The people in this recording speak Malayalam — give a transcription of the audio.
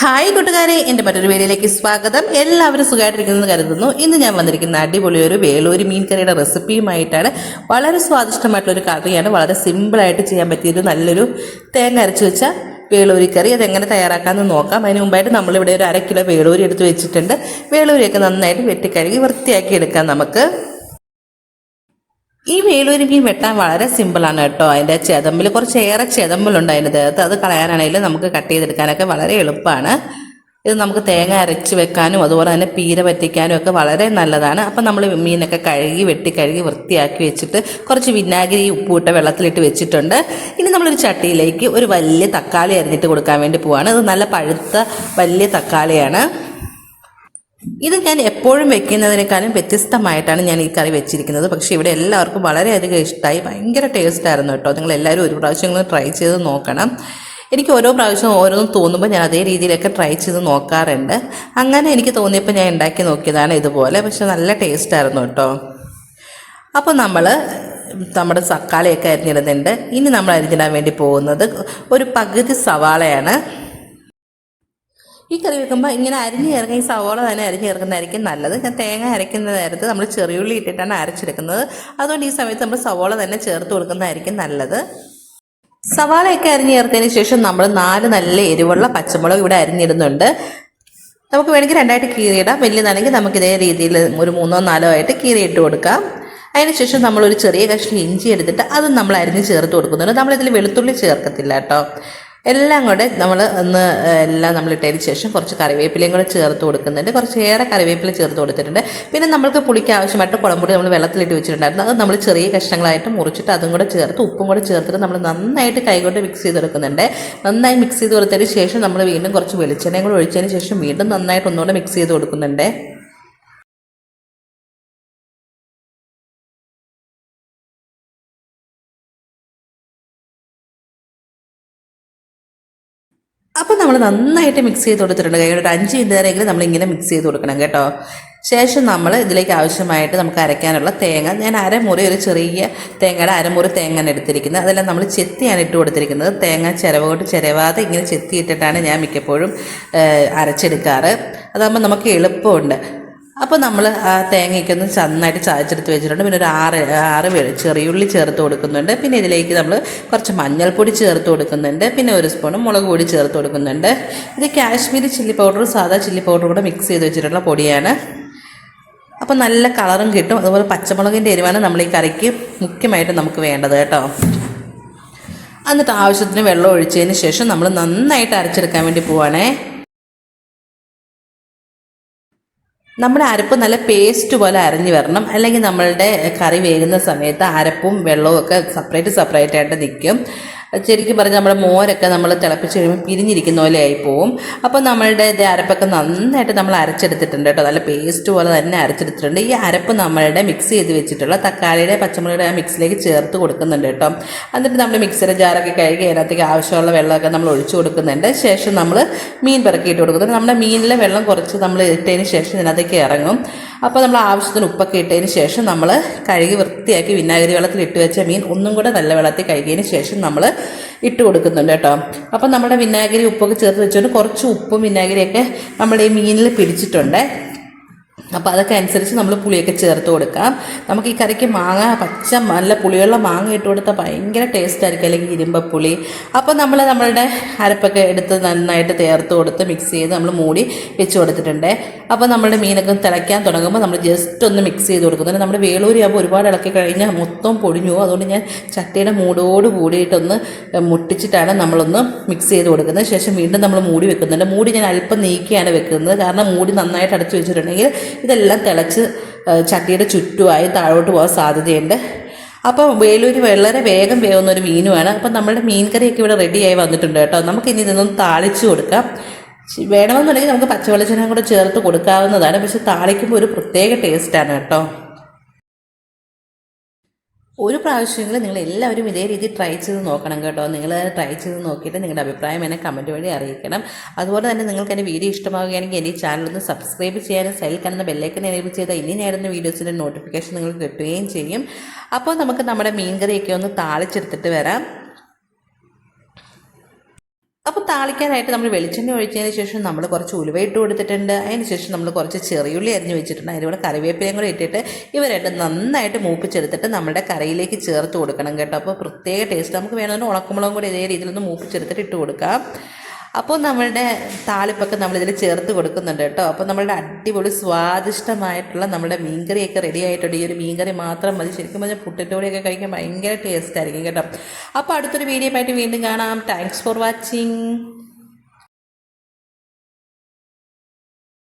ഹായ് കൂട്ടുകാരെ എന്റെ മറ്റൊരു വീഡിയോയിലേക്ക് സ്വാഗതം. എല്ലാവരും സുഖമായിട്ടിരിക്കുന്നു കരുതുന്നു. ഇന്ന് ഞാൻ വന്നിരിക്കുന്ന അടിപൊളി ഒരു വേളൂരി മീൻ കറിയുടെ റെസിപ്പിയുമായിട്ടാണ് വളരെ സ്വാദിഷ്ടമായിട്ടുള്ളൊരു കറിയാണ്. വളരെ സിമ്പിളായിട്ട് ചെയ്യാൻ പറ്റിയൊരു നല്ലൊരു തേങ്ങ അരച്ച് വെച്ച വേളൂരി കറി. അതെങ്ങനെ തയ്യാറാക്കാമെന്ന് നോക്കാം. അതിന് മുമ്പായിട്ട് നമ്മളിവിടെ ഒരു അര കിലോ വേളൂരി എടുത്ത് വെച്ചിട്ടുണ്ട്. വേളൂരിയൊക്കെ നന്നായിട്ട് വെട്ടിക്കഴുകി വൃത്തിയാക്കി എടുക്കാം നമുക്ക്. ഈ വേലൂരി മീൻ വെട്ടാൻ വളരെ സിമ്പിളാണ് കേട്ടോ. അതിന്റെ ചെതമ്പിൽ കുറച്ചേറെ ചെതമ്പലുണ്ട് അതിന്റെ ദേഹത്ത് അത് കളയാനാണെങ്കിലും നമുക്ക് കട്ട് ചെയ്തെടുക്കാനൊക്കെ വളരെ എളുപ്പമാണ്. ഇത് നമുക്ക് തേങ്ങ അരച്ച് വെക്കാനും അതുപോലെ തന്നെ പീര പറ്റിക്കാനും ഒക്കെ വളരെ നല്ലതാണ്. അപ്പം നമ്മൾ മീനൊക്കെ കഴുകി വെട്ടി കഴുകി വൃത്തിയാക്കി വെച്ചിട്ട് കുറച്ച് വിനാഗിരി ഉപ്പൂട്ട വെള്ളത്തിലിട്ട് വെച്ചിട്ടുണ്ട്. ഇനി നമ്മളൊരു ചട്ടിയിലേക്ക് ഒരു വലിയ തക്കാളി അരിഞ്ഞിട്ട് കൊടുക്കാൻ വേണ്ടി പോവാണ്. ഇത് നല്ല പഴുത്ത വലിയ തക്കാളിയാണ്. ഇത് ഞാൻ എപ്പോഴും വെക്കുന്നതിനേക്കാളും വ്യത്യസ്തമായിട്ടാണ് ഞാൻ ഈ കറി വെച്ചിരിക്കുന്നത്. പക്ഷേ ഇവിടെ എല്ലാവർക്കും വളരെയധികം ഇഷ്ടമായി ഭയങ്കര ടേസ്റ്റ് ആയിരുന്നു കേട്ടോ. നിങ്ങൾ എല്ലാവരും ഒരു പ്രാവശ്യം ട്രൈ ചെയ്ത് നോക്കണം. എനിക്ക് ഓരോ പ്രാവശ്യം ഓരോന്നും തോന്നുമ്പോൾ ഞാൻ അതേ രീതിയിലൊക്കെ ട്രൈ ചെയ്ത് നോക്കാറുണ്ട്. അങ്ങനെ എനിക്ക് തോന്നിയപ്പോൾ ഞാൻ ഉണ്ടാക്കി നോക്കിയതാണ് ഇതുപോലെ. പക്ഷെ നല്ല ടേസ്റ്റ് ആയിരുന്നു കേട്ടോ. അപ്പോൾ നമ്മൾ നമ്മുടെ തക്കാളിയൊക്കെ അരിഞ്ഞിടുന്നുണ്ട്. ഇനി നമ്മൾ അരിഞ്ഞിടാൻ വേണ്ടി പോകുന്നത് ഒരു പകുതി സവാളയാണ്. ഈ കറി വെക്കുമ്പോൾ ഇങ്ങനെ അരിഞ്ഞ് ചേർക്കുന്ന ഈ സവോള തന്നെ അരിഞ്ഞ് ചേർക്കുന്നതായിരിക്കും നല്ലത്. ഞാൻ തേങ്ങ അരയ്ക്കുന്ന നേരത്ത് നമ്മൾ ചെറിയുള്ളി ഇട്ടിട്ടാണ് അരച്ചെടുക്കുന്നത്. അതുകൊണ്ട് ഈ സമയത്ത് നമ്മൾ സവോള തന്നെ ചേർത്ത് കൊടുക്കുന്നതായിരിക്കും നല്ലത്. സവാളയൊക്കെ അരിഞ്ഞ് ചേർത്തതിന് ശേഷം നമ്മൾ നാല് നല്ല എരിവുള്ള പച്ചമുളക് ഇവിടെ അരിഞ്ഞിടുന്നുണ്ട്. നമുക്ക് വേണമെങ്കിൽ രണ്ടായിട്ട് കീറിയിടാം. വലിയതാണെങ്കിൽ നമുക്ക് ഇതേ രീതിയിൽ ഒരു മൂന്നോ നാലോ ആയിട്ട് കീറിയിട്ട് കൊടുക്കാം. അതിനുശേഷം നമ്മളൊരു ചെറിയ കഷ്ണം ഇഞ്ചി എടുത്തിട്ട് അത് നമ്മൾ അരിഞ്ഞ് ചേർത്ത് കൊടുക്കുന്നുണ്ട്. നമ്മളിതിൽ വെളുത്തുള്ളി ചേർക്കത്തില്ല കേട്ടോ. എല്ലാം കൂടെ നമ്മൾ ഒന്ന് എല്ലാം നമ്മൾ ഇട്ടതിന് ശേഷം കുറച്ച് കറിവേപ്പിലയും കൂടെ ചേർത്ത് കൊടുക്കുന്നുണ്ട്. കുറച്ച് ഏറെ കറിവേപ്പില ചേർത്ത് കൊടുത്തിട്ടുണ്ട്. പിന്നെ നമ്മൾക്ക് പുളിക്ക് ആവശ്യമായിട്ട് കുളമ്പൊടി നമ്മൾ വെള്ളത്തിലിട്ട് വെച്ചിട്ടുണ്ടായിരുന്നു. അത് നമ്മൾ ചെറിയ കഷ്ണങ്ങളായിട്ട് മുറിച്ചിട്ട് അതും കൂടെ ചേർത്ത് ഉപ്പും കൂടെ ചേർത്തിട്ട് നമ്മൾ നന്നായിട്ട് കൈകൊണ്ട് മിക്സ് ചെയ്ത് കൊടുക്കുന്നുണ്ട് നന്നായി മിക്സ് ചെയ്ത് കൊടുത്തതിന് ശേഷം നമ്മൾ വീണ്ടും കുറച്ച് വെളിച്ചെണ്ണയും കൂടെ ഒഴിച്ചതിന് ശേഷം വീണ്ടും നന്നായിട്ട് ഒന്നുകൂടെ മിക്സ് ചെയ്ത് കൊടുക്കുന്നുണ്ട്. അപ്പോൾ നമ്മൾ നന്നായിട്ട് മിക്സ് ചെയ്ത് കൊടുത്തിട്ടുണ്ട്. കൈയുടെ ഒരു അഞ്ച് മിനിറ്റ് നേരമെങ്കിലും നമ്മളിങ്ങനെ മിക്സ് ചെയ്ത് കൊടുക്കണം കേട്ടോ. ശേഷം നമ്മൾ ഇതിലേക്ക് ആവശ്യമായിട്ട് നമുക്ക് അരയ്ക്കാനുള്ള തേങ്ങ. ഞാൻ അരമുറി ഒരു ചെറിയ തേങ്ങയുടെ അരമുറി തേങ്ങയാണ് എടുത്തിരിക്കുന്നത്. അതെല്ലാം നമ്മൾ ചെത്തിയാണ് ഇട്ട് കൊടുത്തിരിക്കുന്നത്. തേങ്ങ ചിരവോട്ട് ചിരവാതെ ഇങ്ങനെ ചെത്തിയിട്ടിട്ടാണ് ഞാൻ മിക്കപ്പോഴും അരച്ചെടുക്കാറ്. അതാകുമ്പോൾ നമുക്ക് എളുപ്പമുണ്ട്. അപ്പോൾ നമ്മൾ ആ തേങ്ങയ്ക്ക് ഒന്ന് നന്നായിട്ട് ചതച്ചെടുത്ത് വെച്ചിട്ടുണ്ട്. പിന്നെ ഒരു ആറ് ആറ് ചെറിയുള്ളി ചേർത്ത് കൊടുക്കുന്നുണ്ട്. പിന്നെ ഇതിലേക്ക് നമ്മൾ കുറച്ച് മഞ്ഞൾപ്പൊടി ചേർത്ത് കൊടുക്കുന്നുണ്ട്. പിന്നെ ഒരു സ്പൂൺ മുളക് പൊടി ചേർത്ത് കൊടുക്കുന്നുണ്ട്. ഇത് കാശ്മീരി ചില്ലി പൗഡറും സാധാ ചില്ലി പൗഡറും കൂടെ മിക്സ് ചെയ്ത് വെച്ചിട്ടുള്ള പൊടിയാണ്. അപ്പോൾ നല്ല കളറും കിട്ടും. അതുപോലെ പച്ചമുളകിന്റെ എരിവാണ് നമ്മൾ ഈ കറിക്ക് മുഖ്യമായിട്ട് നമുക്ക് വേണ്ടത് കേട്ടോ. എന്നിട്ട് ആവശ്യത്തിന് വെള്ളം ഒഴിച്ചതിന് ശേഷം നമ്മൾ നന്നായിട്ട് അരച്ചെടുക്കാൻ വേണ്ടി പോവാണേ. നമ്മുടെ അരപ്പ് നല്ല പേസ്റ്റ് പോലെ അരഞ്ഞു വരണം. അല്ലെങ്കിൽ നമ്മളുടെ കറി വേകുന്ന സമയത്ത് അരപ്പും വെള്ളവും ഒക്കെ സെപ്പറേറ്റ് സെപ്പറേറ്റ് ആയിട്ട് നിൽക്കും. ശരിക്കും പറഞ്ഞാൽ നമ്മുടെ മോരൊക്കെ നമ്മൾ തിളപ്പിച്ച് കഴിയുമ്പോൾ പിരിഞ്ഞിരിക്കുന്ന പോലെ ആയി പോവും അപ്പോൾ നമ്മളുടെ ഇത് അരപ്പൊക്കെ നന്നായിട്ട് നമ്മൾ അരച്ചെടുത്തിട്ടുണ്ട് കേട്ടോ. നല്ല പേസ്റ്റ് പോലെ തന്നെ അരച്ചെടുത്തിട്ടുണ്ട്. ഈ അരപ്പ് നമ്മളുടെ മിക്സ് ചെയ്ത് വെച്ചിട്ടുള്ള തക്കാളിയുടെ പച്ചമുളകിയുടെ ആ മിക്സിലേക്ക് ചേർത്ത് കൊടുക്കുന്നുണ്ട് കേട്ടോ. എന്നിട്ട് നമ്മൾ മിക്സിയുടെ ജാറൊക്കെ കഴുകി അതിനകത്തേക്ക് ആവശ്യമുള്ള വെള്ളമൊക്കെ നമ്മൾ ഒഴിച്ചു കൊടുക്കുന്നുണ്ട്. ശേഷം നമ്മൾ മീൻ പിറക്കിയിട്ട് കൊടുക്കുന്നുണ്ട്. നമ്മുടെ മീനിലെ വെള്ളം കുറച്ച് നമ്മൾ ഇട്ടതിന് ശേഷം ഇതിനകത്തേക്ക് ഇറങ്ങും. അപ്പോൾ നമ്മൾ ആവശ്യത്തിന് ഉപ്പൊക്കെ ഇട്ടതിന് ശേഷം നമ്മൾ കഴുകി വൃത്തിയാക്കി വിനാഗിരി വെള്ളത്തിൽ ഇട്ട് വെച്ച മീൻ ഒന്നും കൂടെ നല്ല വെള്ളത്തിൽ കഴുകിയതിന് ശേഷം നമ്മൾ ഇട്ട് കൊടുക്കുന്നുണ്ട് കേട്ടോ. അപ്പോൾ നമ്മുടെ വിനാഗിരി ഉപ്പൊക്കെ ചേർത്ത് വെച്ചുകൊണ്ട് കുറച്ച് ഉപ്പും വിനാഗിരിയൊക്കെ നമ്മുടെ ഈ മീനിൽ പിടിച്ചിട്ടുണ്ട്. അപ്പോൾ അതൊക്കെ അനുസരിച്ച് നമ്മൾ പുളിയൊക്കെ ചേർത്ത് കൊടുക്കാം. നമുക്ക് ഈ കറിക്ക് മാങ്ങ പച്ച നല്ല പുളിയുള്ള മാങ്ങ ഇട്ട് കൊടുത്താൽ ഭയങ്കര ടേസ്റ്റ് ആയിരിക്കും. അല്ലെങ്കിൽ ഇരുമ്പപ്പുളി. അപ്പോൾ നമ്മൾ നമ്മളുടെ അരപ്പൊക്കെ എടുത്ത് നന്നായിട്ട് ചേർത്ത് കൊടുത്ത് മിക്സ് ചെയ്ത് നമ്മൾ മൂടി വെച്ച് കൊടുത്തിട്ടുണ്ട്. അപ്പോൾ നമ്മുടെ മീനൊക്കെ തിളയ്ക്കാൻ തുടങ്ങുമ്പോൾ നമ്മൾ ജസ്റ്റ് ഒന്ന് മിക്സ് ചെയ്ത് കൊടുക്കുന്നുണ്ട് നമ്മുടെ വേളൂരി ആകുമ്പോൾ ഒരുപാട് ഇളക്കി കഴിഞ്ഞാൽ മൊത്തം പൊടിഞ്ഞു അതുകൊണ്ട് ഞാൻ ചട്ടിയുടെ മൂടോട് കൂടിയിട്ടൊന്ന് മുട്ടിച്ചിട്ടാണ് നമ്മളൊന്ന് മിക്സ് ചെയ്ത് കൊടുക്കുന്നത്. ശേഷം വീണ്ടും നമ്മൾ മൂടി വെക്കുന്നുണ്ട്. മൂടി ഞാൻ അല്പം നീക്കിയാണ് വെക്കുന്നത്. കാരണം മൂടി നന്നായിട്ട് അടച്ചു വെച്ചിട്ടുണ്ടെങ്കിൽ ഇതെല്ലാം തിളച്ച് ചട്ടിയുടെ ചുറ്റുമായി താഴോട്ട് പോകാൻ സാധ്യതയുണ്ട്. അപ്പോൾ വേലൂരി വളരെ വേഗം വേവുന്ന ഒരു മീനുമാണ്. അപ്പം നമ്മുടെ മീൻ കറിയൊക്കെ ഇവിടെ റെഡിയായി വന്നിട്ടുണ്ട് കേട്ടോ. നമുക്കിനി ഇതൊന്ന് താളിച്ച് കൊടുക്കാം. വേണമെന്നുണ്ടെങ്കിൽ നമുക്ക് പച്ചവെളിച്ചെണ്ണ കൂടെ ചേർത്ത് കൊടുക്കാവുന്നതാണ്. പക്ഷെ താളിക്കുമ്പോൾ ഒരു പ്രത്യേക ടേസ്റ്റാണ് കേട്ടോ. ഒരു പ്രാവശ്യമെങ്കിലും നിങ്ങൾ എല്ലാവരും ഇതേ രീതി ട്രൈ ചെയ്ത് നോക്കണം കേട്ടോ. നിങ്ങൾ ട്രൈ ചെയ്ത് നോക്കിയിട്ട് നിങ്ങളുടെ അഭിപ്രായം എന്നെ കമന്റ് വഴി അറിയിക്കണം. അതുപോലെ തന്നെ നിങ്ങൾക്ക് എന്റെ വീഡിയോ ഇഷ്ടമാവുകയാണെങ്കിൽ എന്റെ ചാനൽ ഒന്ന് സബ്സ്ക്രൈബ് ചെയ്യാനും സൈഡിൽ കാണുന്ന ബെല്ലൈക്കൻ എനേബിൾ ചെയ്താൽ ഇനി നേടുന്ന വീഡിയോസിന്റെ നോട്ടിഫിക്കേഷൻ നിങ്ങൾക്ക് കിട്ടുകയും ചെയ്യും. അപ്പോൾ നമുക്ക് നമ്മുടെ മീൻ കറിയൊക്കെ ഒന്ന് താളിച്ചെടുത്തിട്ട് വരാം. അപ്പോൾ താളിക്കാനായിട്ട് നമ്മൾ വെളിച്ചെണ്ണ ഒഴിച്ചതിന് ശേഷം നമ്മൾ കുറച്ച് ഉലുവ ഇട്ട് കൊടുത്തിട്ടുണ്ട്. അതിന് ശേഷം നമ്മൾ കുറച്ച് ചെറിയുള്ളി അരിഞ്ഞ് വെച്ചിട്ടുണ്ട്. അതിലൂടെ കറിവേപ്പിലയും കൂടെ ഇട്ടിട്ട് ഇവ രണ്ടും നന്നായിട്ട് മൂപ്പിച്ചെടുത്തിട്ട് നമ്മുടെ കറിയിലേക്ക് ചേർത്ത് കൊടുക്കണം കേട്ടോ. അപ്പോൾ പ്രത്യേക ടേസ്റ്റ് നമുക്ക് വേണമെങ്കിൽ ഉണക്കമുളകും കൂടി ഇതേ രീതിയിലൊന്ന് മൂപ്പിച്ചെടുത്തിട്ട് ഇട്ട് കൊടുക്കാം. അപ്പോൾ നമ്മളുടെ താളിപ്പൊക്കെ നമ്മളിതിൽ ചേർത്ത് കൊടുക്കുന്നുണ്ട് കേട്ടോ. അപ്പോൾ നമ്മളുടെ അടിപൊളി സ്വാദിഷ്ടമായിട്ടുള്ള നമ്മുടെ മീൻകറിയൊക്കെ റെഡി ആയിട്ടുണ്ട്. ഈ ഒരു മീൻകറി മാത്രം മതി. ശരിക്കും പറഞ്ഞാൽ പുട്ടിന്റെ കഴിക്കാൻ ഭയങ്കര ടേസ്റ്റ് ആയിരിക്കും കേട്ടോ. അപ്പോൾ അടുത്തൊരു വീഡിയോ ആയിട്ട് വീണ്ടും കാണാം. Thanks for watching